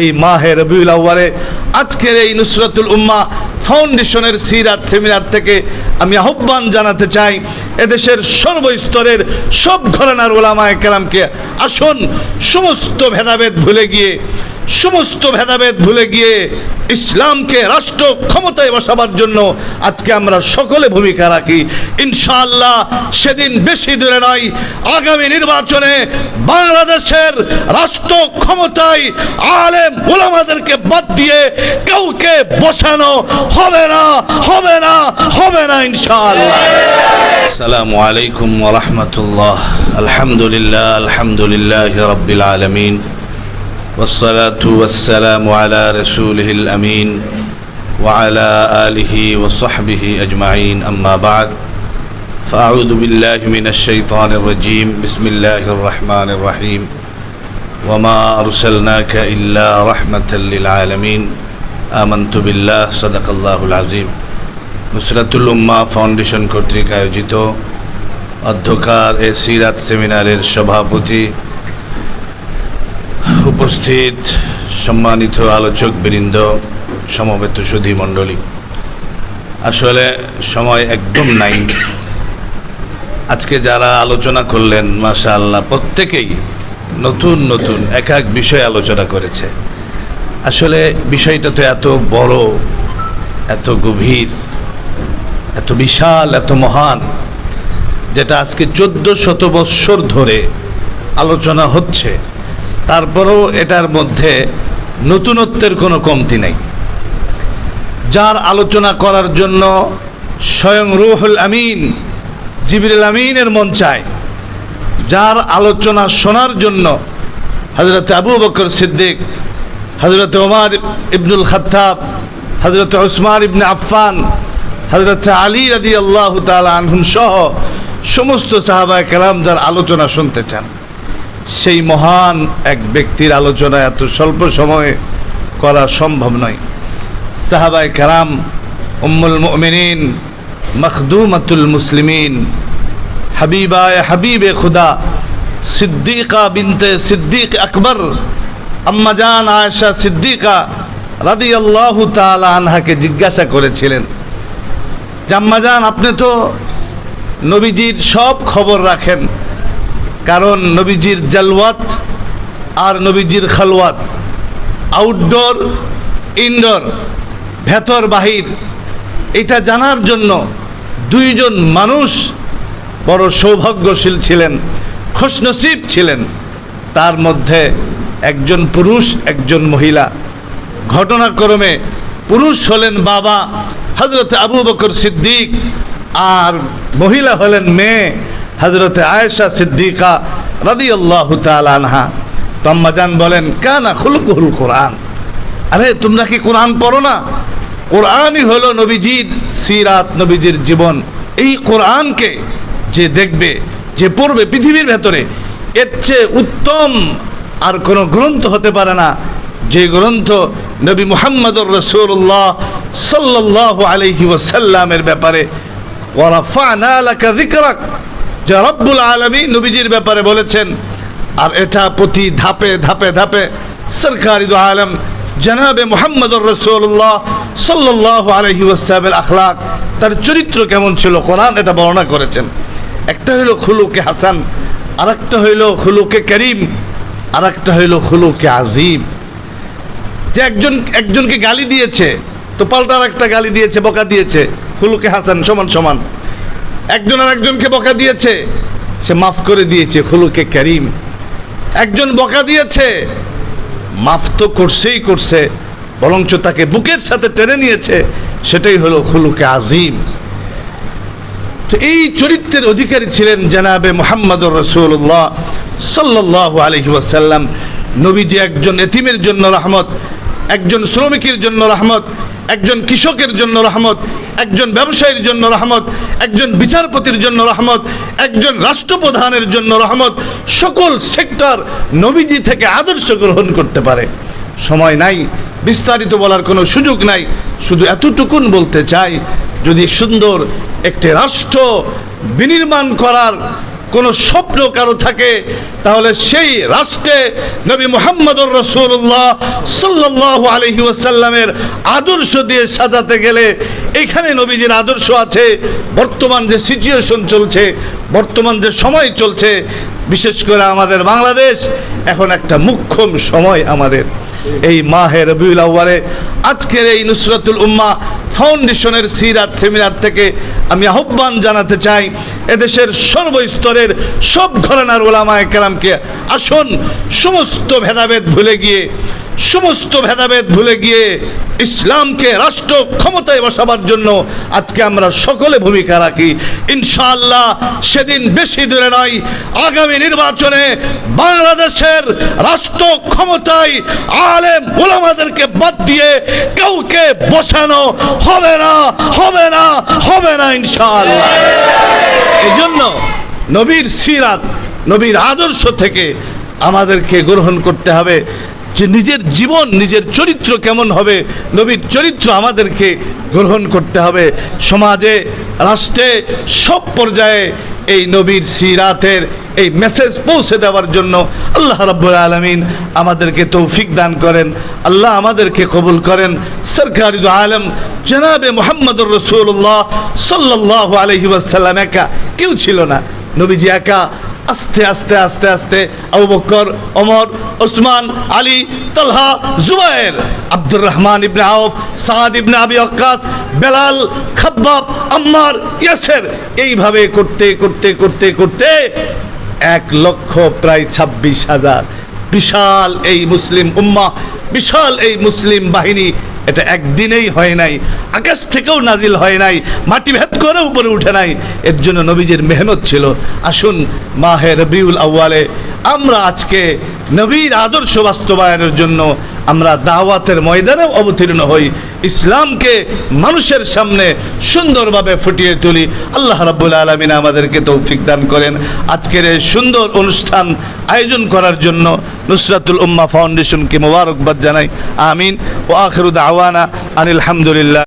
এই মাহে রবিউল আউ্বালে আজকের এই নুসরাতুল উম্মা ফাউন্ডেশনের সিরাত সেমিনার থেকে আমি আহ্বান জানাতে চাই, এদেশের সর্বস্তরের সব ঘরানার ওলামায় কেরামকে আসুন, সমস্ত ভেদাভেদ ভুলে গিয়ে সমস্ত ভেদাভেদ ভুলে গিয়ে ইসলামকে রাষ্ট্র ক্ষমতায় বসাবার জন্য আজকে আমরা সকলে ভূমিকা রাখি। ইনশাআল্লাহ সেদিন বেশি দূরে নয়, আগামী নির্বাচনে বাংলাদেশের রাষ্ট্র ক্ষমতায় আলেম ওলামাদেরকে বাদ দিয়ে কাউকে বসানো হবে না হবে না হবে না ইনশাআল্লাহ। আসসালামু আলাইকুম ওয়া রাহমাতুল্লাহ। আলহামদুলিল্লাহ আলহামদুলিল্লাহ রাব্বিল আলামিন। والصلاة والسلام على رسوله الأمين وعلى آله وصحبه أجمعين أما بعد فأعوذ بالله من الشيطان الرجيم بسم الله الرحمن الرحيم وما أرسلناك إلا رحمة للعالمين آمنت بالله صدق الله العظيم নুসরাতুল উম্মা ফাউন্ডেশন কর্তৃক আয়োজিত অধ্যকার এ সিরাত সেমিনারের সভাপতি উপস্থিত সম্মানিত আলোচক বৃন্দ সমবেত সুধী মণ্ডলী। আসলে সময় একদম নাই। আজকে যারা আলোচনা করলেন মাশা আল্লাহ প্রত্যেকেই নতুন নতুন এক এক বিষয় আলোচনা করেছে। আসলে বিষয়টা তো এত বড়, এত গভীর, এত বিশাল, এত মহান, যেটা আজকে চোদ্দ শত বৎসর ধরে আলোচনা হচ্ছে। তারপরেও এটার মধ্যে নতুনত্বের কোনো কমতি নেই। যার আলোচনা করার জন্য স্বয়ং রুহুল আমিন, জিবিরুল আমিনের মন চায়। যার আলোচনা শোনার জন্য হজরত আবু বকর সিদ্দিক হজরত ওমার ইবনুল খাত্তাব হজরত ওসমান ইবনে আফফান হজরত আলী রাদি আল্লাহ আনহুম সহ সমস্ত সাহাবায় কালাম যার আলোচনা শুনতে চান। সেই মহান এক ব্যক্তির আলোচনা এত স্বল্প সময়ে করা সম্ভব নয়। সাহাবায় কারাম, উম্মুল মুমিনিন, মখদুমতুল মুসলিমিন, হাবিবায় হাবিবে খুদা, সিদ্দিকা বিনতে সিদ্দিক আকবর আম্মাজান আয়েশা সিদ্দিকা রাদি আল্লাহ আনহাকে জিজ্ঞাসা করেছিলেন জাম্মাজান আপনি তো নবীজির সব খবর রাখেন কারণ নবীজির জালওয়াত আর নবীজির খালওয়াত। আউটডোর ইনডোর ভেতর, বাহির। এটা জানার জন্য দুইজন মানুষ বড় সৌভাগ্যশীল ছিলেন, খুশনসিব ছিলেন। তার মধ্যে একজন পুরুষ, একজন মহিলা। ঘটনাক্রমে পুরুষ হলেন বাবা হজরত আবু বকর সিদ্দিক আর মহিলা হলেন মেয়ে। হজরত আয়েশা সিদ্দিকা রাদি আল্লাহ আনহা। তম্মাজান বলেন, কানা খুলকুহুল কোরআন। আরে, তোমরা কি কোরআন পড়ো না? কোরআনই হলো নবীজির সিরাত, নবীজির জীবন। এই কোরআনকে যে দেখবে, যে পড়বে পৃথিবীর ভেতরে, এর চেয়ে উত্তম আর কোনো গ্রন্থ হতে পারে না। যে গ্রন্থ নবী মুহাম্মদুর রসুল্লাহ সাল্লাহ আলহি ওসাল্লামের ব্যাপারে ওয়ারাফানা লাকা যিকরাক। রব্বুল আলমী নবীজির ব্যাপারে বলেছেন, আর এটা প্রতি ধাপে ধাপে ধাপে সরকারি আলম জনাবে মোহাম্মদুর রসুল্লাহ সাল্লাহ আলহি ওসালামের আখলাক, তার চরিত্র কেমন ছিল? কোরআন এটা বর্ণনা করেছেন। একটা হইল খুলুকে হাসান আর একটা হইল খুলুকে করিম আর একটা হইল খুলুকে আজিম যে একজন, একজনকে গালি দিয়েছে, তো পাল্টার একটা গালি দিয়েছে, বকা দিয়েছে, খুলুকে হাসান সমান সমান। একজন আর একজনকে বকা দিয়েছে। সে মাফ করে দিয়েছে, খুলুকে করিম। একজন বকা দিয়েছে, মাফ তো করছেই করছে, বরঞ্চ তাকে বুকের সাথে টেনে নিয়েছে, সেটাই হলো খুলুকে আজিম। তো এই চরিত্রের অধিকারী ছিলেন জানাবে মোহাম্মদুর রসুল্লাহ সাল্লাহ আলহি ওয়াসাল্লাম। নবীজি একজন এতিমের জন্য রহমত, একজন শ্রমিকের জন্য রহমত একজন কৃষকের জন্য রহমত, একজন ব্যবসায়ীর জন্য রহমত, একজন বিচারপতির জন্য রহমত, একজন রাষ্ট্রপ্রধানের জন্য রহমত, সকল সেক্টর নবীজি থেকে আদর্শ গ্রহণ করতে পারে। সময় নাই, বিস্তারিত বলার কোনো সুযোগ নাই, শুধু এতটুকুন বলতে চাই, যদি সুন্দর একটি রাষ্ট্র বিনির্মাণ করার কোনো স্বপ্ন কারও থাকে, তাহলে সেই রাষ্ট্রে নবী মোহাম্মদুর রসুল্লাহ সাল্লাহ আলহি ওয়াসাল্লামের আদর্শ দিয়ে সাজাতে গেলে এখানে নবীজির আদর্শ আছে, বর্তমান যে সিচুয়েশন চলছে, বর্তমান যে সময় চলছে, বিশেষ করে আমাদের বাংলাদেশ, এখন একটা মুখ্যম সময় আমাদের। এই মাহে রবিউল আজকের এই নুসরাতুল উম্মা ফাউন্ডেশনের সিরাত সেমিনার থেকে আমি আহ্বান জানাতে চাই, এদেশের সর্বস্তরের সব ঘরানার ওলামায় কেরামকে আসুন, সমস্ত ভেদাভেদ ভুলে গিয়ে সমস্ত ভেদাভেদ ভুলে গিয়ে ইসলামকে রাষ্ট্র ক্ষমতায় বসাবার জন্য আজকে আমরা সকলে ভূমিকা রাখি। ইনশাআল্লাহ সেদিন বেশি দূরে নয়, আগামী নির্বাচনে বাংলাদেশের রাষ্ট্র ক্ষমতায় আলেম ওলামাদেরকে বাদ দিয়ে কাউকে বসানো হবে না হবে না হবে না ইনশাআল্লাহ। এই জন্য নবীর সিরাত, নবীর আদর্শ থেকে আমাদেরকে গ্রহণ করতে হবে। যে নিজের জীবন, নিজের চরিত্র কেমন হবে, নবীর চরিত্র আমাদেরকে গ্রহণ করতে হবে। সমাজে, রাষ্ট্রে, সব পর্যায়ে এই নবীর সিরাতের এই মেসেজ পৌঁছে দেওয়ার জন্য আল্লাহ রাব্বুল আলমিন আমাদেরকে তৌফিক দান করেন। আল্লাহ আমাদেরকে কবুল করেন। সরকারি আলম জনাবে মোহাম্মদুর রসুল্লাহ সাল্লাহ আলহি ওয়াসাল্লাম একা কেউ ছিল না। নবীজি একা আস্তে আস্তে আস্তে আস্তে আবু বকর, ওমর, ওসমান, আলী, তালহা জুবায়ের আব্দুর রহমান ইবনে আউফ, সাদ ইবনে আবি ওয়াক্কাস, বেলাল, খাব্বাব, আম্মার, ইয়াসের। এইভাবে করতে করতে করতে করতে এক লক্ষ, প্রায় ছাব্বিশ হাজার। বিশাল এই মুসলিম উম্মা বিশাল এই মুসলিম বাহিনী এটা একদিনেই হয় নাই, আকাশ থেকেও নাজিল হয় নাই, মাটি ভেদ করে উপরে উঠে নাই। এর জন্য নবীজির মেহনত ছিল, আসুন মাহে রবিউল আউ্বালে আমরা আজকে নবীর আদর্শ বাস্তবায়নের জন্য আমরা দাওয়াতের ময়দানেও অবতীর্ণ হই, ইসলামকে মানুষের সামনে সুন্দরভাবে ফুটিয়ে তুলি। আল্লাহ রাব্বুল আলমিন আমাদেরকে তৌফিক দান করেন। আজকের এই সুন্দর অনুষ্ঠান আয়োজন করার জন্য নুসরাতুল উম্মা ফাউন্ডেশনকে মোবারকবাদ জানাই। আমিন। ও আখরুদ আওয়ানা আনিল হামদুলিল্লাহ